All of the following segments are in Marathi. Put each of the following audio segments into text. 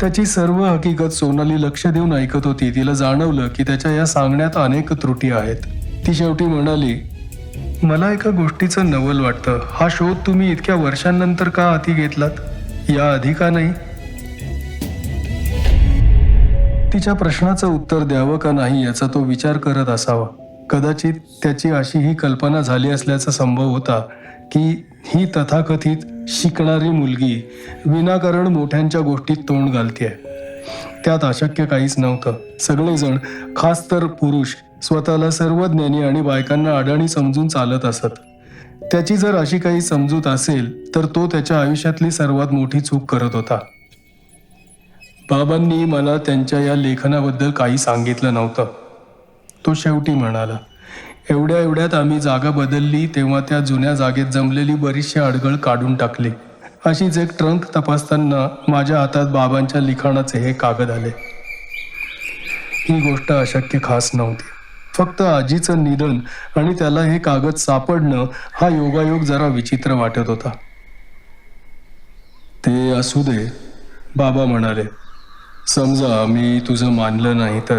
त्याची सर्व हकीकत सोनाली लक्ष देऊन ऐकत होती. तिला जाणवलं की त्याच्या या सांगण्यात अनेक त्रुटी आहेत. ती शेवटी म्हणाली मला एका गोष्टीचं नवल वाटतं. हा शोध तुम्ही इतक्या वर्षांनंतर का हाती घेतलात? या आधी का नाही? तिच्या प्रश्नाचं उत्तर द्यावं का नाही याचा तो विचार करत असावा. कदाचित त्याची अशी ही कल्पना झाली असल्याचा संभव होता की ही तथाकथित शिकणारी मुलगी विनाकारण मोठ्यांच्या गोष्टीत तोंड घालते त्यात अशक्य काहीच नव्हतं. सगळेजण खास तर पुरुष स्वतःला सर्वज्ञानी आणि बायकांना अडाणी समजून चालत असत. त्याची जर अशी काही समजूत असेल तर तो त्याच्या आयुष्यातली सर्वात मोठी चूक करत होता. बाबांनी मला त्यांच्या या लेखनाबद्दल काही सांगितलं नव्हतं. तो शेवटी म्हणाला एवढ्या एवढ्यात आम्ही जागा बदलली तेव्हा त्या जुन्या जागेत जमलेली बरीचशी अडगळ काढून टाकली. अशीच एक ट्रंक तपासताना माझ्या हातात बाबांच्या लिखाणाचे हे कागद आले. ही गोष्ट अशक्य खास नव्हती. फक्त आजीचं निधन आणि त्याला हे कागद सापडणं हा योगायोग जरा विचित्र वाटत होता. ते असू दे बाबा म्हणाले. समजा मी तुझं मानलं नाही तर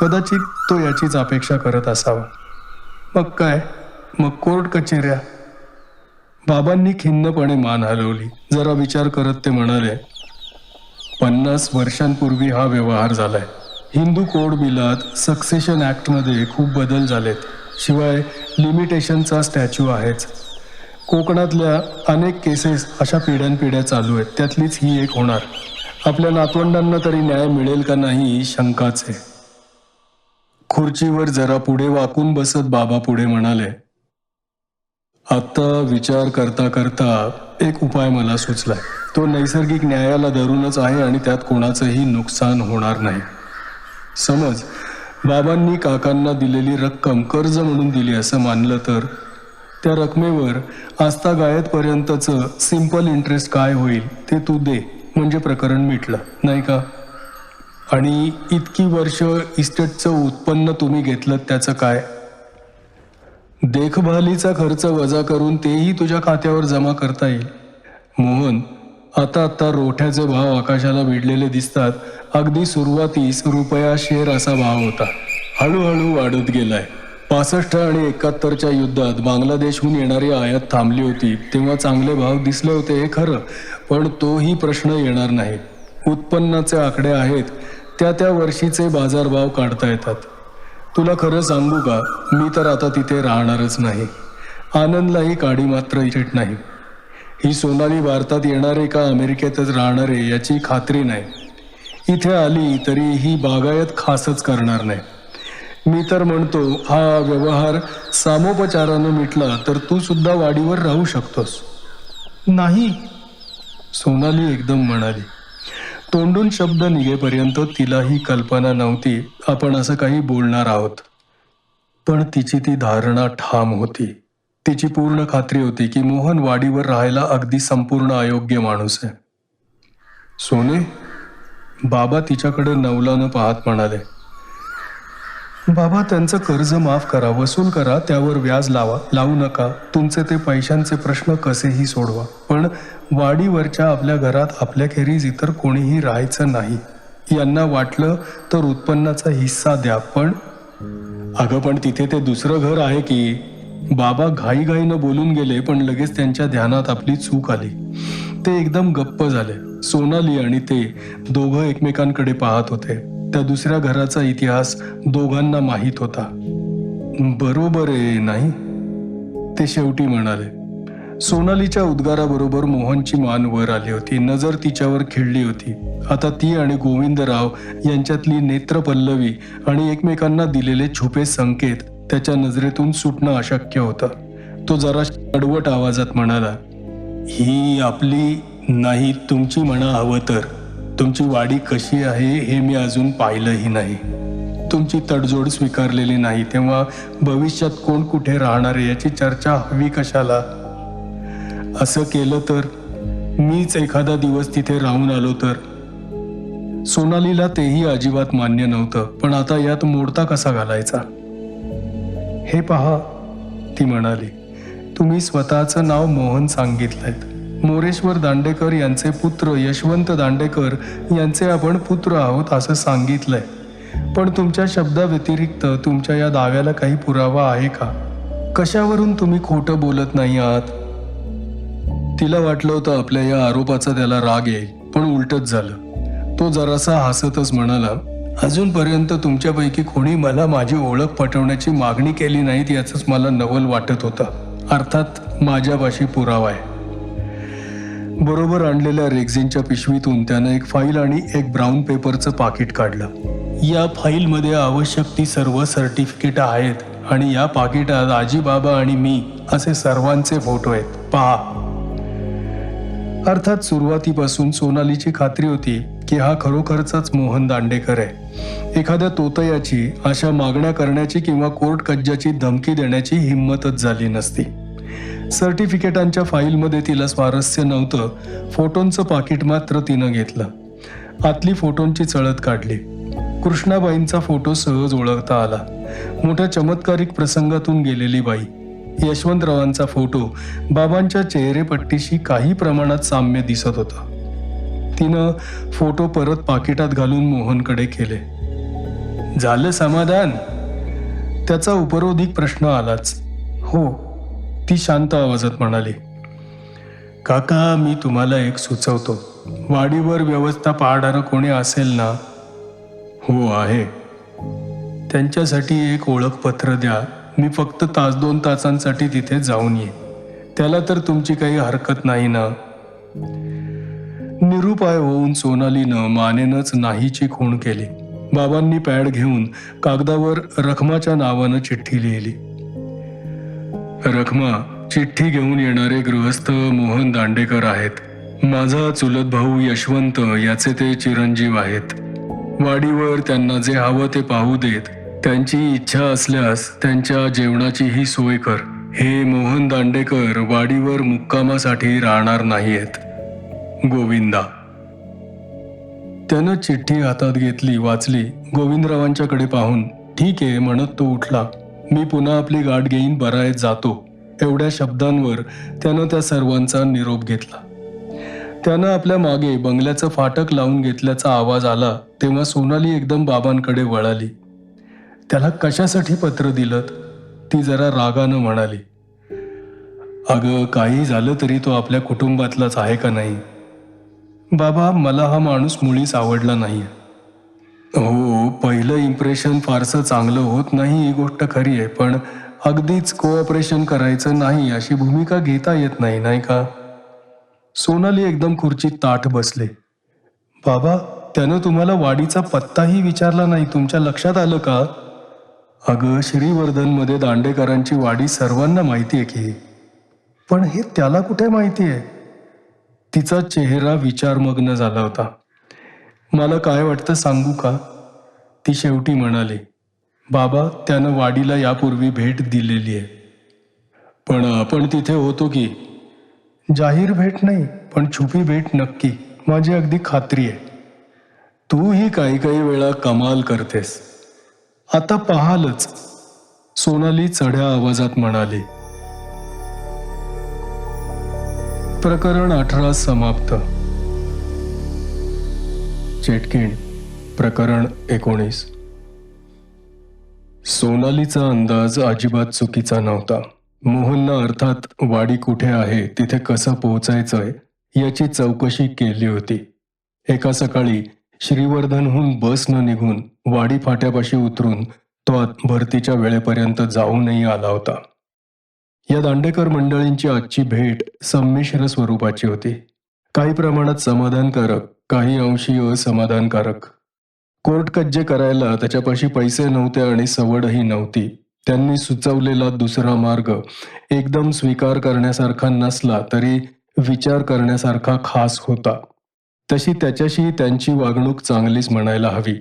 कदाचित तो याचीच अपेक्षा करत असावा. मग काय? मग कोर्ट कचेऱ्या? बाबांनी खिन्नपणे मान हलवली. जरा विचार करत ते म्हणाले पन्नास वर्षांपूर्वी हा व्यवहार झालाय. हिंदू कोड बिलात सक्सेशन ॲक्टमध्ये खूप बदल झालेत. शिवाय लिमिटेशनचा स्टॅच्यू आहेच. कोकणातल्या अनेक केसेस अशा पिढ्यानपिढ्या चालू आहेत. त्यातलीच ही एक होणार. आपल्या नातवंडांना तरी न्याय मिळेल का नाही ही शंकाच आहे. खुर्चीवर जरा पुढे वाकून बसत बाबा पुढे म्हणाले आता विचार करता करता एक उपाय मला सुचलाय तो नैसर्गिक न्यायाला धरूनच आहे आणि त्यात कोणाचंही नुकसान होणार नाही. समज बाबांनी काकांना दिलेली रक्कम कर्ज म्हणून दिली असं मानलं तर त्या रकमेवर आस्था गायतपर्यंतचं सिंपल इंटरेस्ट काय होईल ते तू दे म्हणजे प्रकरण मिटलं नाही का? आणि इतकी वर्ष इस्टेटचं उत्पन्न तुम्ही घेतलं त्याचं काय? देखभालीचा खर्च वजा करून तेही तुझ्या खात्यावर जमा करता येईल. मोहन आता आता रोठ्याचे भाव आकाशाला भिडलेले दिसतात. अगदी सुरुवातीस रुपया शेर असा भाव होता. हळूहळू वाढत गेलाय. पासष्ट आणि एकाहत्तरच्या युद्धात बांगलादेशहून येणारी आयात थांबली होती तेव्हा चांगले भाव दिसले होते हे खरं पण तोही प्रश्न येणार नाही. उत्पन्नाचे आकडे आहेत. त्या त्या वर्षीचे बाजारभाव काढता येतात. तुला खरं सांगू का? मी तर आता तिथे राहणारच नाही. आनंदलाही काडी मात्र इथेट नाही. ही सोनाली भारतात येणारे का अमेरिकेतच राहणारे याची खात्री नाही. इथे आली तरी ही बागायत खासच करणार नाही. मी तर म्हणतो हा व्यवहार सामोपचारानं मिटला तर तू सुद्धा वाडीवर राहू शकतोस. नाही. सोनाली एकदम म्हणाली. तोंडून शब्द निघेपर्यंत तिला ही कल्पना नव्हती. आपण असं काही बोलणार आहोत. पण तिची ती धारणा ठाम होती. तिची पूर्ण खात्री होती की मोहन वाडीवर राहायला अगदी संपूर्ण अयोग्य माणूस आहे. सोने बाबा तिच्याकडे नवलानं पाहत म्हणाले बाबा त्यांचं कर्ज माफ करा वसूल करा त्यावर व्याज लावा लावू नका. तुमचे ते पैशांचे प्रश्न कसेही सोडवा. पण वाडीवरच्या आपल्या घरात आपल्याखेरीज इतर कोणीही राहायचं नाही. यांना वाटलं तर उत्पन्नाचा हिस्सा द्या पण अगं पण तिथे ते दुसरं घर आहे की? बाबा घाईघाईनं बोलून गेले पण लगेच त्यांच्या ध्यानात आपली चूक आली. ते एकदम गप्प झाले. सोनाली आणि ते दोघं एकमेकांकडे पाहत होते. त्या दुसऱ्या घराचा इतिहास दोघांना माहीत होता. बरोबर आहे नाही? ते शेवटी म्हणाले सोनालीच्या उद्गाराबरोबर मोहनची मान वर आली होती नजर तिच्यावर खिळली होती. आता ती आणि गोविंदराव यांच्यातली नेत्रपल्लवी आणि एकमेकांना दिलेले छुपे संकेत त्याच्या नजरेतून सुटणं अशक्य होतं. तो जरा कडवट आवाजात म्हणाला ही आपली नाही तुमची म्हणा हवं तर. तुमची वाडी कशी आहे हे मी अजून पाहिलंही नाही. तुमची तडजोड स्वीकारलेली नाही तेव्हा भविष्यात कोण कुठे राहणार आहे याची चर्चा हवी कशाला? असं केलं तर मीच एखादा दिवस तिथे राहून आलो तर? सोनालीला तेही अजिबात मान्य नव्हतं पण आता यात मोडता कसा घालायचा? हे पहा ती म्हणाली तुम्ही स्वतःचं नाव मोहन सांगितलंय. मोरेश्वर दांडेकर यांचे पुत्र यशवंत दांडेकर यांचे आपण पुत्र आहोत असं सांगितलंय. पण तुमच्या शब्दाव्यतिरिक्त तुमच्या या दाव्याला काही पुरावा आहे का? कशावरून तुम्ही खोटं बोलत नाही आहात? तिला वाटलं होतं आपल्या या आरोपाचा त्याला राग येईल पण उलटच झालं. तो जरासा हसतच म्हणाला अजूनपर्यंत तुमच्यापैकी कोणी मला माझी ओळख पटवण्याची मागणी केली नाहीत याचंच मला नवल वाटत होतं. अर्थात माझ्यापाशी पुरावा आहे. बरोबर आणलेल्या रेक्झिनच्या पिशवीतून त्यानं एक फाईल आणि एक ब्राऊन पेपरचं पाकिट काढलं. या फाईलमध्ये आवश्यक ती सर्व सर्टिफिकेट आहेत आणि या पाकिटात आजीबाबा आणि मी असे सर्वांचे फोटो आहेत. पहा. अर्थात सुरुवातीपासून सोनालीची खात्री होती की हा खरोखरचाच मोहन दांडेकर आहे. एखाद्या तोतयाची अशा मागण्या करण्याची किंवा कोर्ट कज्जाची धमकी देण्याची हिंमतच झाली नसती. सर्टिफिकेटांच्या फाईलमध्ये तिला स्वारस्य नव्हतं. फोटोंचं पाकिट मात्र तिनं घेतलं. आतली फोटोंची चळत काढली. कृष्णाबाईंचा फोटो सहज ओळखता आला. मोठ्या चमत्कारिक प्रसंगातून गेलेली बाई. यशवंतरावांचा फोटो बाबांच्या चेहरेपट्टीशी काही प्रमाणात साम्य दिसत होतं. तिनं फोटो परत पाकिटात घालून मोहनकडे केले. झालं समाधान? त्याचा उपरोधिक प्रश्न आलाच. हो ती शांत आवाजात म्हणाली काका मी तुम्हाला एक सुचवतो. वाडीवर व्यवस्था पाहणारं कोणी असेल ना? हो आहे. त्यांच्यासाठी एक ओळखपत्र द्या. मी फक्त तास दोन तासांसाठी तिथे जाऊन ये त्याला तर तुमची काही हरकत नाही ना? निरुपाय होऊन सोनालीनं मानेनच नाहीची खूण केली. बाबांनी पॅड घेऊन कागदावर रखमाच्या नावानं चिठ्ठी लिहिली. रखमा चिठ्ठी घेऊन येणारे गृहस्थ मोहन दांडेकर आहेत. माझा चुलत भाऊ यशवंत याचे ते चिरंजीव आहेत. वाडीवर त्यांना जे हवं ते पाहू देत त्यांची इच्छा असल्यास त्यांच्या जेवणाचीही सोय कर. हे मोहन दांडेकर वाडीवर मुक्कामासाठी राहणार नाहीयेत. गोविंदा. त्यानं चिठ्ठी हातात घेतली वाचली गोविंदरावांच्याकडे पाहून ठीक आहे म्हणत तो उठला. मी पुन्हा आपली गाठ घेईन बरायत जातो. एवढ्या शब्दांवर त्यानं त्या सर्वांचा निरोप घेतला. त्यानं आपल्या मागे बंगल्याचं फाटक लावून घेतल्याचा आवाज आला तेव्हा सोनाली एकदम बाबांकडे वळाली. त्याला कशासाठी पत्र दिलं ती जरा रागानं म्हणाली. अगं काही झालं तरी तो आपल्या कुटुंबातलाच आहे का नाही? बाबा मला हा माणूस मुळीच आवडला नाही हो पहिलं इम्प्रेशन फारसं चांगलं होत नाही ही गोष्ट खरी आहे पण अगदीच कोऑपरेशन करायचं नाही अशी भूमिका घेता येत नाही नाही का? सोनाली एकदम खुर्चीत ताठ बसले. बाबा त्यानं तुम्हाला वाडीचा पत्ताही विचारला नाही तुमच्या लक्षात आलं का? अगं श्रीवर्धनमध्ये दांडेकरांची वाडी सर्वांना माहिती आहे की. पण हे त्याला कुठे माहिती आहे? तिचा चेहरा विचारमग्न झाला होता. मला काय वाटतं सांगू का? ती शेवटी म्हणाली बाबा त्यानं वाडीला यापूर्वी भेट दिलेली आहे. पण आपण तिथे होतो की? जाहीर भेट नाही पण छुपी भेट नक्की. माझी अगदी खात्री आहे. तूही काही काही वेळा कमाल करतेस. आता पाहालच. सोनाली चढ्या आवाजात म्हणाली प्रकरण अठरा समाप्त. चेटकिण प्रकरण एकोणीस. सोनालीचा अंदाज अजिबात चुकीचा नव्हता. मोहननं अर्थात वाडी कुठे आहे तिथे कसं पोहोचायचंय याची चौकशी केली होती. एका सकाळी श्रीवर्धनहून बसनं निघून वाडी फाट्यापाशी उतरून तो आत भरतीच्या वेळेपर्यंत जाऊनही आला होता. या दांडेकर मंडळींची आजची भेट संमिश्र स्वरूपाची होती. काही प्रमाणात समाधानकारक काही अंशी असमाधानकारक. कोर्ट कज्जे करायला त्याच्यापाशी पैसे नव्हते आणि सवडही नव्हती. त्यांनी सुचवलेला दुसरा मार्ग एकदम स्वीकार करण्यासारखा नसला तरी विचार करण्यासारखा खास होता. तशी त्याच्याशी त्यांची वागणूक चांगलीच म्हणायला हवी.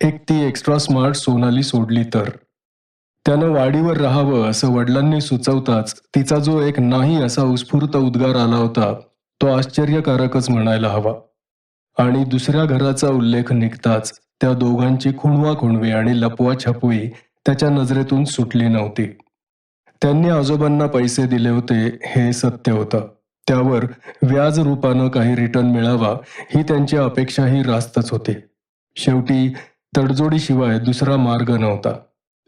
एक ती एक्स्ट्रा स्मार्ट सोनाली सोडली तर. त्यानं वाडीवर राहावं असं वडिलांनी सुचवताच तिचा जो एक नाही असा उत्स्फूर्त उद्गार आला होता तो आश्चर्यकारकच म्हणायला हवा. आणि दुसऱ्या घराचा उल्लेख निघताच त्या दोघांची खुणवा खुणवी आणि लपवा छपवी त्याच्या नजरेतून सुटली नव्हती. त्यांनी आजोबांना पैसे दिले होते हे सत्य होतं. त्यावर व्याज रूपानं काही रिटर्न मिळावा ही त्यांची अपेक्षाही रास्तच होती. शेवटी तडजोडीशिवाय दुसरा मार्ग नव्हता.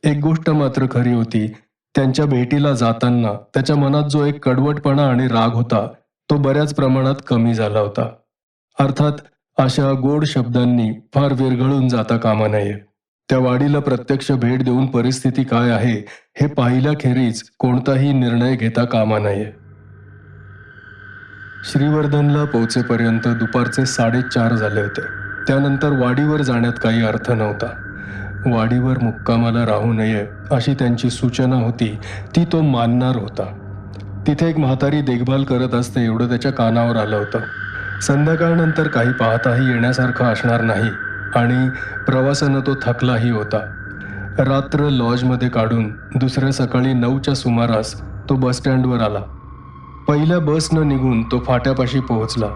एक गोष्ट मात्र खरी होती त्यांच्या भेटीला जाताना त्याच्या मनात जो एक कडवटपणा आणि राग होता तो बऱ्याच प्रमाणात कमी झाला होता. अर्थात अशा गोड शब्दांनी फार विरघळून जाता कामा नये. त्या वाडीला प्रत्यक्ष भेट देऊन परिस्थिती काय आहे हे पाहिल्याखेरीज कोणताही निर्णय घेता कामा नये. श्रीवर्धनला पोहोचेपर्यंत दुपारचे साडेचार झाले होते. त्यानंतर वाडीवर जाण्यात काही अर्थ नव्हता. वाडीवर मुक्कामाला राहू नये अशी त्यांची सूचना होती ती तो मानणार होता. तिथे एक म्हातारी देखभाल करत असते एवढं त्याच्या कानावर आलं होतं. संध्याकाळनंतर काही पाहताही येण्यासारखं असणार नाही आणि प्रवासानं तो थकलाही होता. रात्र लॉजमध्ये काढून दुसऱ्या सकाळी नऊच्या सुमारास तो बसस्टँडवर आला. पहिल्या बसनं निघून तो फाट्यापाशी पोहोचला.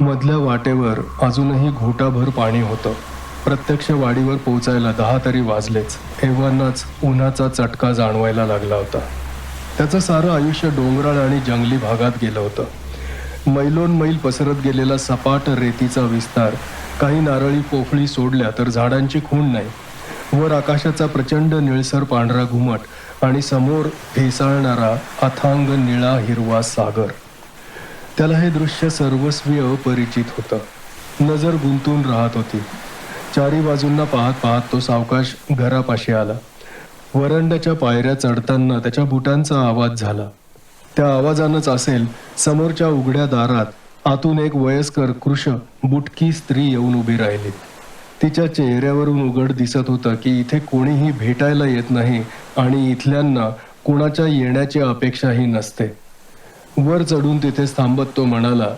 मधल्या वाटेवर अजूनही घोटाभर पाणी होतं. प्रत्यक्ष वाडीवर पोहोचायला दहा तरी वाजलेच. एव्हानाच उन्हाचा चटका जाणवायला लागला होता. त्याचं सारं आयुष्य डोंगराळ आणि जंगली भागात गेलं होतं. मैलोन मैल पसरत गेलेला सपाट रेतीचा विस्तार. काही नारळी पोफळी सोडल्या तर झाडांची खूण नाही. वर आकाशाचा प्रचंड निळसर पांढरा घुमट आणि समोर भेसाळणारा अथांग निळा हिरवा सागर. त्याला हे दृश्य सर्वस्वी अपरिचित होतं. नजर गुंतून राहत होती. चारी बाजूंना पाहत पाहत तो सावकाश घरापाशी आला. वरंड्याच्या पायऱ्या चढताना त्याच्या बुटांचा आवाज झाला. त्या आवाजानंच असेल समोरच्या उघड्या दारात आतून एक वयस्कर कृश बुटकी स्त्री येऊन उभी राहिली. तिच्या चेहऱ्यावरून उघड दिसत होतं की इथे कोणीही भेटायला येत नाही आणि इथल्यांना कुणाच्या येण्याची अपेक्षाही नसते. वर चढून तिथेच थांबत तो म्हणाला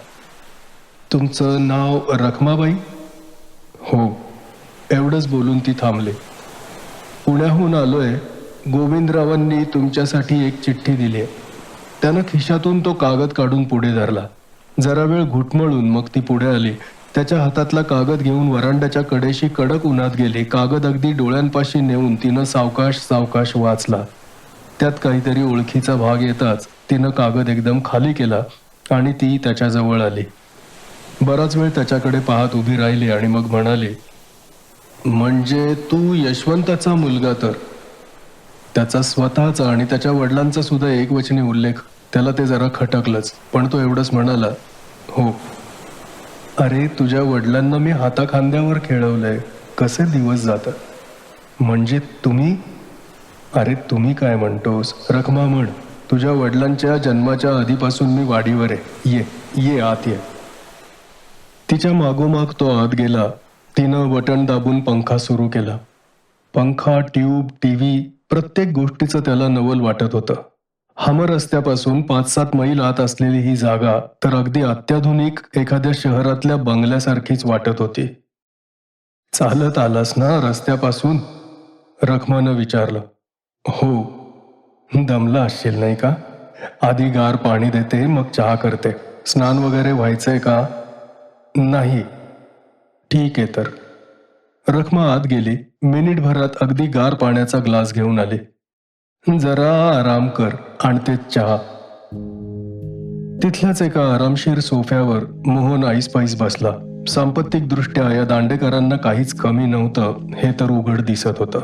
तुमचं नाव रखमाबाई? हो. एवढंच बोलून ती थांबली. पुण्याहून आलोय. गोविंदरावांनी तुमच्यासाठी एक चिठ्ठी दिली आहे त्यानं खिशातून तो कागद काढून पुढे धरला. जरा वेळ घुटमळून मग ती पुढे आली. त्याच्या हातातला कागद घेऊन वरांड्याच्या कडेशी कडक उन्हात गेली. कागद अगदी डोळ्यांपाशी नेऊन तिनं सावकाश सावकाश वाचला. त्यात काहीतरी ओळखीचा भाग येताच तिनं कागद एकदम खाली केला आणि ती त्याच्याजवळ आली. बराच वेळ त्याच्याकडे पाहत उभी राहिली आणि मग म्हणाली म्हणजे तू यशवंताचा मुलगा तर? त्याचा स्वतःचा आणि त्याच्या वडिलांचा सुद्धा एकवचनी उल्लेख. त्याला ते जरा खटकलंच पण तो एवढंच म्हणाला हो. अरे तुझ्या वडिलांना मी हाताखांद्यावर खेळवलंय. कसे दिवस जातात? म्हणजे तुम्ही? अरे तुम्ही काय म्हणतोस? रखमा म्हण. तुझ्या वडिलांच्या जन्माच्या आधीपासून मी वाडीवर आहे. ये ये आत ये. तिच्या मागोमाग तो आत गेला. तिनं बटन दाबून पंखा सुरू केला. पंखा ट्यूब टीव्ही प्रत्येक गोष्टीचं त्याला नवल वाटत होतं. हमर रस्त्यापासून पाच सात मैल आत असलेली ही जागा तर अगदी अत्याधुनिक एखाद्या शहरातल्या बंगल्यासारखीच वाटत होती. चालत आलास ना रस्त्यापासून? रखमानं विचारलं. हो. दमला असशील नाही का? आधी गार पाणी देते मग चहा करते. स्नान वगैरे व्हायचंय का? नाही. ठीक आहे तर. रखमा आत गेली. मिनिटभरात अगदी गार पाण्याचा ग्लास घेऊन आले. जरा आराम कर आणते चहा. तिथल्याच एका आरामशीर सोफ्यावर मोहन आईस बसला. सांपत्तिक दृष्ट्या या दांडेकरांना काहीच कमी नव्हतं हे तर उघड दिसत होतं.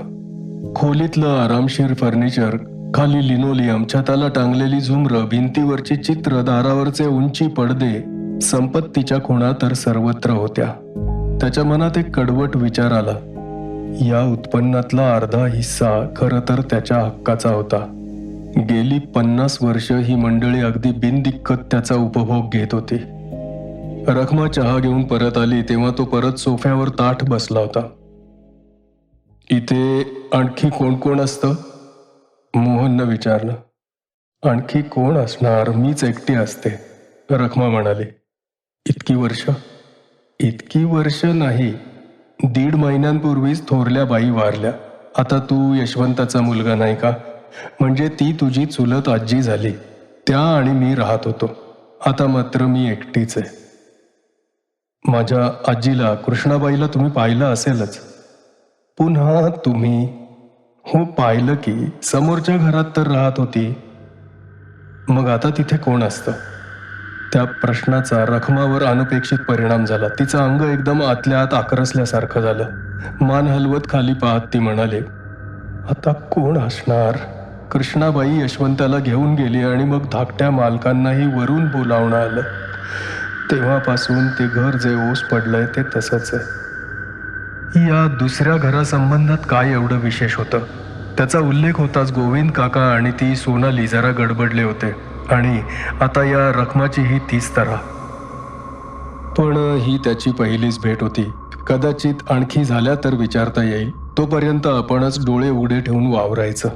खोलीतलं आरामशीर फर्निचर खाली लिनोलियम छताला टांगलेली झुमरं भिंतीवरची चित्र दारावरचे उंची पडदे संपत्तीच्या खुणा तर सर्वत्र होत्या. त्याच्या मनात एक कडवट विचार आला. या उत्पन्नातला अर्धा हिस्सा खरं तर त्याच्या हक्काचा होता. गेली पन्नास वर्ष ही मंडळी अगदी बिनदिक्कत त्याचा उपभोग घेत होती. रखमा चहा घेऊन परत आली तेव्हा तो परत सोफ्यावर ताठ बसला होता. इथे आणखी कोण कोण असतं? मोहननं विचारलं. आणखी कोण असणार? मीच एकटी असते रखमा म्हणाली. इतकी वर्ष? इतकी वर्ष नाही दीड महिन्यांपूर्वीच थोरल्या बाई वारल्या. आता तू यशवंताचा मुलगा नाही का? म्हणजे ती तुझी चुलत आजी झाली. त्या आणि मी राहत होतो. आता मात्र मी एकटीच आहे. माझ्या आजीला कृष्णाबाईला तुम्ही पाहिलं असेलच. पुन्हा तुम्ही? हो पाहिलं की. समोरच्या घरात तर राहत होती. मग आता तिथे कोण असतं? त्या प्रश्नाचा रखमावर अनपेक्षित परिणाम झाला. तिचं अंग एकदम आतल्या आत आकरसल्यासारखं झालं. मान हलवत खाली पाहत ती म्हणाले आता कोण असणार? कृष्णाबाई यशवंताला घेऊन गेली आणि मग धाकट्या मालकांनाही वरून बोलावणं आलं. तेव्हापासून ते घर जे ओस पडलंय ते तसंच आहे. या दुसऱ्या घरासंबंधात काय एवढं विशेष होतं? त्याचा उल्लेख होताच गोविंद काका आणि ती सोनाली जरा गडबडले होते. आणि आता या रकमाची ही तीच तरा पण ही त्याची पहिलीच भेट होती. कदाचित आणखी झाल्या तर विचारता येईल. तोपर्यंत आपणच डोळे उघडे ठेवून वावरायचं.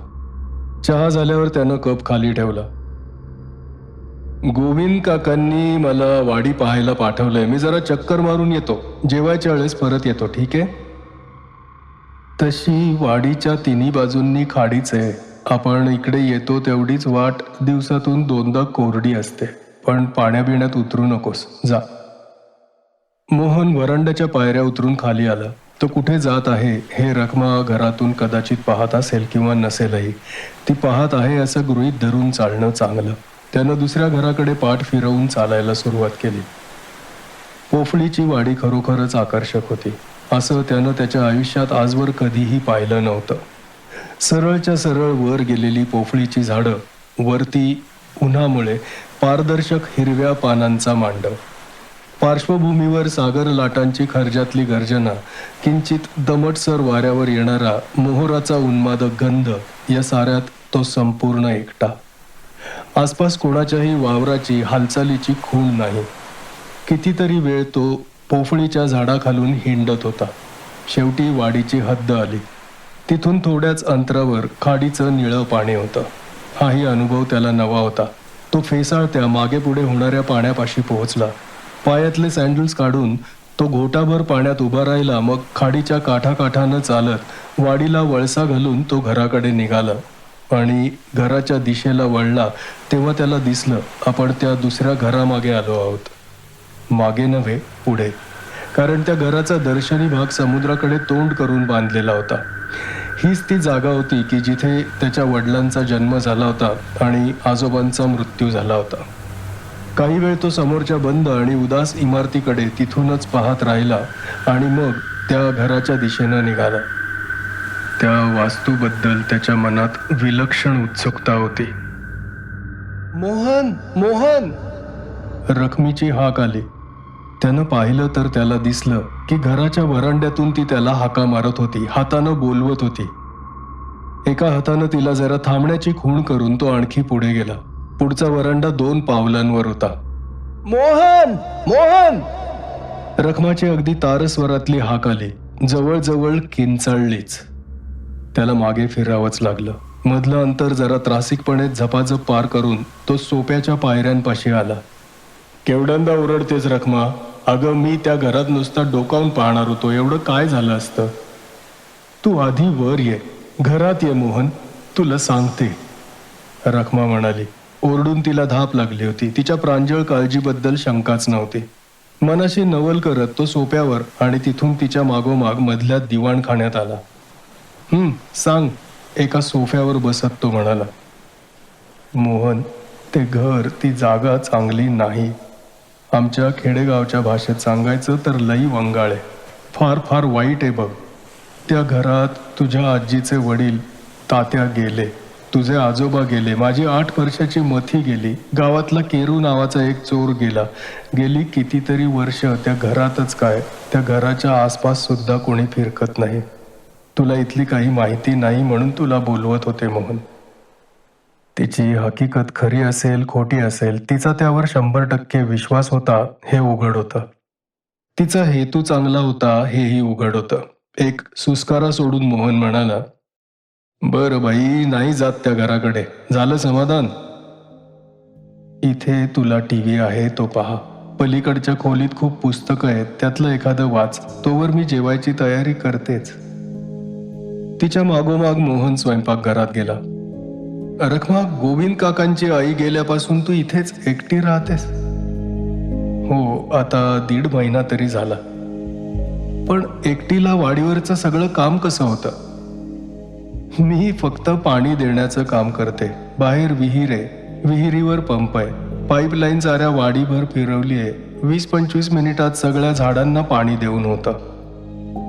चहा झाल्यावर त्यानं कप खाली ठेवला. गोविंद काकांनी मला वाडी पाहायला पाठवलंय. मी जरा चक्कर मारून येतो. जेवायच्या वेळेस परत येतो ठीक आहे? तशी वाडीच्या तिन्ही बाजूंनी खाडीच आहे. आपण इकडे येतो तेवढीच वाट दिवसातून दोनदा कोरडी असते. पण पाण्याबिण्यात उतरू नकोस. जा. मोहन वरंड्याच्या पायऱ्या उतरून खाली आला. तो कुठे जात आहे हे रखमा घरातून कदाचित पाहत असेल किंवा नसेलही. ती पाहत आहे असं गृहीत धरून चालणं चांगलं. त्यानं दुसऱ्या घराकडे पाठ फिरवून चालायला सुरुवात केली. पोफळीची वाडी खरोखरच आकर्षक होती. असं त्यानं त्याच्या आयुष्यात आजवर कधीही पाहिलं नव्हतं. सरळच्या सरळ वर गेलेली पोफळीची झाडं वरती उन्हामुळे पारदर्शक हिरव्या पानांचा मांडव. पार्श्वभूमीवर सागर लाटांची खर्जातली गर्जना किंचित दमटसर वाऱ्यावर येणारा मोहराचा उन्मादक गंध या साऱ्यात तो संपूर्ण एकटा. आसपास कोणाच्याही वावराची हालचालीची खूण नाही. कितीतरी वेळ तो पोफळीच्या झाडाखालून हिंडत होता. शेवटी वाडीची हद्द आली. तिथून थोड्याच अंतरावर खाडीचं निळं पाणी होतं. हाही अनुभव त्याला नवा होता. तो फेसाळत्या मागे पुढे होणाऱ्या पाण्यापाशी पोहोचला. पायातले सँडल्स काढून तो घोटाभर पाण्यात उभा राहिला मग खाडीच्या काठाकाठानं चालत वाडीला वळसा घालून तो घराकडे निघाला. आणि घराच्या दिशेला वळला तेव्हा त्याला दिसलं आपण त्या दुसऱ्या घरामागे आलो आहोत. मागे नव्हे पुढे. कारण त्या घराचा दर्शनी भाग समुद्राकडे तोंड करून बांधलेला होता. हीच ती जागा होती की जिथे त्याच्या वडिलांचा जन्म झाला होता आणि आजोबांचा मृत्यू झाला होता. काही वेळ तो समोरच्या बंद आणि उदास इमारतीकडे तिथूनच पाहत राहिला आणि मग त्या घराच्या दिशेनं निघाला. त्या वास्तूबद्दल त्याच्या मनात विलक्षण उत्सुकता होती. मोहन मोहन! रखमीची हाक आली. त्यानं पाहिलं तर त्याला दिसलं की घराच्या वरांड्यातून ती त्याला हाका मारत होती हातानं बोलवत होती. एका हातानं तिला जरा थांबण्याची खूण करून तो आणखी पुढे गेला. पुढचा वरांडा दोन पावलांवर होता. मोहन! मोहन! रखमाची अगदी तारस्वरातली हाक आली. जवळजवळ किंचाळलीच. त्याला मागे फिरावंच लागलं. मधलं अंतर जरा त्रासिकपणे झपाझप पार करून तो सोप्याच्या पायऱ्यांपाशी आला. केवढ्यांदा ओरडतेस रखमा? अगं मी त्या घरात नुसता डोकावून पाहणार होतो. एवढं काय झालं असतं? तू आधी वर ये. घरात ये मोहन. तुला सांगते. रखमा म्हणाली. ओरडून तिला धाप लागली होती. तिच्या प्रांजळ काळजीबद्दल शंकाच नव्हती. मनाशी नवल करत तो सोप्यावर आणि तिथून तिच्या मागोमाग मधल्या दिवाणखाण्यात आला. हम्म सांग. एका सोफ्यावर बसत तो म्हणाला. मोहन ते घर ती जागा चांगली नाही. आमच्या खेडेगावच्या भाषेत सांगायचं तर लई वंगाळ. आहे फार फार वाईट आहे बघ. त्या घरात तुझ्या आजीचे वडील तात्या गेले. तुझे आजोबा गेले. माझी आठ वर्षाची मथी गेली. गावातला केरू नावाचा एक चोर गेला. गेली कितीतरी वर्ष. त्या घरातच काय? त्या घराच्या आसपास सुद्धा कोणी फिरकत नाही. तुला इथली काही माहिती नाही म्हणून तुला बोलवत होते मोहन. तिची हकीकत खरी असेल खोटी असेल तिचा त्यावर शंभर टक्के विश्वास होता हे उघड होतं. तिचा हेतू चांगला होता हेही उघड होतं. एक सुस्कारा सोडून मोहन म्हणाला बरं बाई नाही जात त्या घराकडे. झालं समाधान? इथे तुला टी व्ही आहे तो पहा. पलीकडच्या खोलीत खूप पुस्तकं आहेत त्यातलं एखादं वाच. तोवर मी जेवायची तयारी करतेच. तिच्या मागोमाग मोहन स्वयंपाकघरात गेला. रखमा गोविंद काकांची आई गेल्यापासून तू इथेच एकटी राहतेस. हो आता दीड महिना तरी झाला. पण एकटीला वाडीवरचं सगळं काम कसं होतं? मी फक्त पाणी देण्याचं काम करते. बाहेर विहीर आहे विहिरीवर पंप आहे. पाईपलाईन साऱ्या वाडीभर फिरवली आहे. वीस पंचवीस मिनिटात सगळ्या झाडांना पाणी देऊन होतं.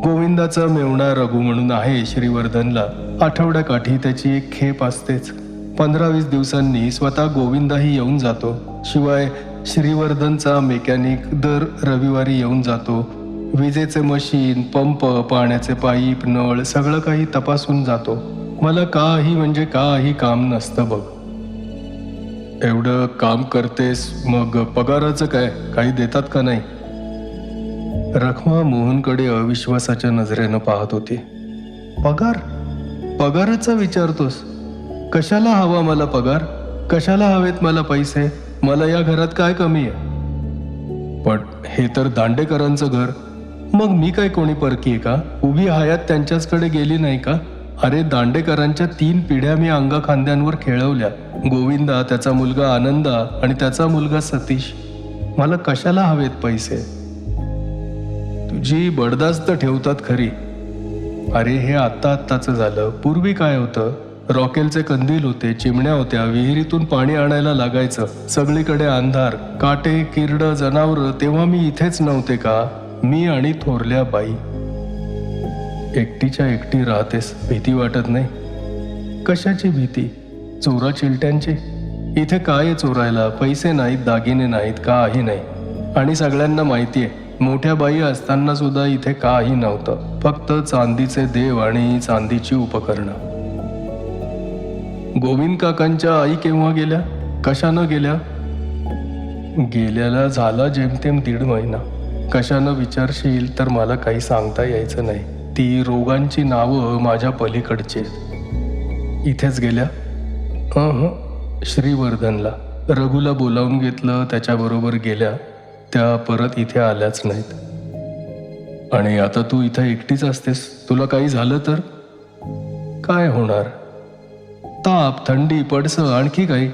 गोविंदाचा मेवणा रघु म्हणून आहे श्रीवर्धनला. आठवड्याकाठी त्याची एक खेप असतेच. पंधरा वीस दिवसांनी स्वतः गोविंदाही येऊन जातो. शिवाय श्रीवर्धनचा मेकॅनिक दर रविवारी येऊन जातो. विजेचे मशीन पंप पाण्याचे पाईप नळ सगळं काही तपासून जातो. मला काही म्हणजे काही काम नसतं बघ. एवढं काम करतेस मग पगाराचं काय? काही देतात का नाही? रखमा मोहनकडे अविश्वासाच्या नजरेनं पाहत होती. पगार? पगाराचा विचारतोस? कशाला हवा मला पगार? कशाला हवेत मला पैसे? मला या घरात काय कमी आहे? पण हे तर दांडेकरांचं घर. मग मी काय कोणी परकी आहे का? उभी हयात त्यांच्याचकडे गेली नाही का? अरे दांडेकरांच्या तीन पिढ्या मी अंगा खांद्यांवर खेळवल्या. गोविंदा त्याचा मुलगा आनंदा आणि त्याचा मुलगा सतीश. मला कशाला हवेत पैसे? तुझी बडदास्त ठेवतात खरी. अरे हे आत्ता आत्ताचं झालं. पूर्वी काय होतं? रॉकेलचे कंदील होते चिमण्या होत्या विहिरीतून पाणी आणायला लागायचं. सगळीकडे अंधार काटे किरड जनावर. तेव्हा मी इथेच नव्हते का? मी आणि थोरल्या बाई. एकटीच्या एकटी राहतेस भीती वाटत नाही. कशाची भीती? चोरा चिलट्यांची? इथे काय आहे चोरायला? पैसे नाहीत दागिने नाहीत काही नाही. आणि सगळ्यांना माहिती आहे मोठ्या बाई असताना सुद्धा इथे काही नव्हतं. फक्त चांदीचे देव आणि चांदीची उपकरणं. गोविंद काकांच्या आई केव्हा गेल्या? कशानं गेल्या? गेल्याला झाला जेमतेम दीड महिना. कशानं विचारशील तर मला काही सांगता यायचं नाही. ती रोगांची नावं माझ्या पलीकडची इथेच गेल्या? अहं, श्रीवर्धनला. रघुला बोलावून घेतलं त्याच्याबरोबर गेल्या. त्या परत इथे आल्याच नाहीत. आणि आता तू इथं एकटीच असतेस. तुला काही झालं तर? काय होणार? ताप थंडी पडसं आणखी काही.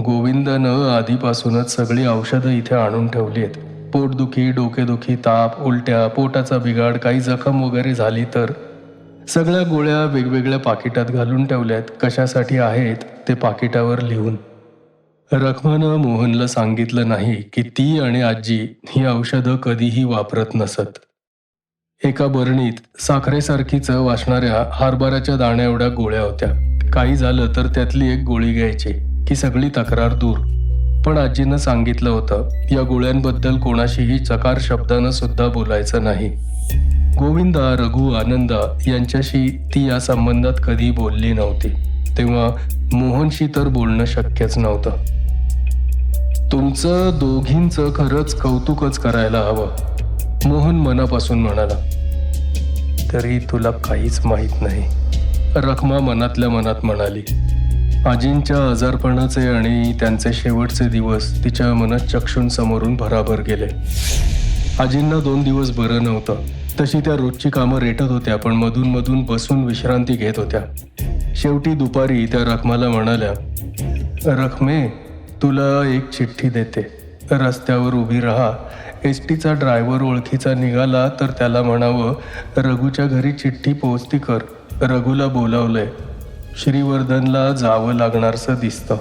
गोविंदनं आधीपासूनच सगळी औषधं इथे आणून ठेवली आहेत पोटदुखी डोकेदुखी ताप उलट्या पोटाचा बिघाड काही जखम वगैरे झाली तर. सगळ्या गोळ्या वेगवेगळ्या पाकिटात घालून ठेवल्यात. कशासाठी आहेत ते पाकिटावर लिहून. रखमानं मोहनला सांगितलं नाही की ती आणि आजी ही औषधं कधीही वापरत नसत. एका बरणीत साखरेसारखी चव वासणाऱ्या दाण्या एवढ्या गोळ्या होत्या. काही झालं तर त्यातली एक गोळी घ्यायची. की सगळी तक्रार दूर. पण आजीनं सांगितलं होतं या गोळ्यांबद्दल कोणाशीही चकार शब्दानं सुद्धा बोलायचं नाही. गोविंदा रघु आनंदा यांच्याशी ती या संबंधात कधी बोलली नव्हती. तेव्हा मोहनशी तर बोलणं शक्यच नव्हतं. तुमचं दोघींचं खरंच कौतुकच करायला हवं मोहन मनापासून म्हणाला. तरी तुला काहीच माहीत नाही. रखमा मनातल्या मनात म्हणाली आजींच्या आजारपणाचे आणि त्यांचे शेवटचे दिवस तिच्या मनात चक्षून समोरून भराभर गेले. आजींना दोन दिवस बरं नव्हतं. तशी त्या रोजची कामं रेटत होत्या पण मधून मधून बसून विश्रांती घेत होत्या. शेवटी दुपारी त्या रखमाला म्हणाल्या रखमे तुला एक चिठ्ठी देते. रस्त्यावर उभी राहा. एस टीचा ड्रायव्हर ओळखीचा निघाला तर त्याला म्हणावं रघूच्या घरी चिठ्ठी पोहोचती कर रघुला बोलावलंय. श्रीवर्धनला जावं लागणारसं दिसतं.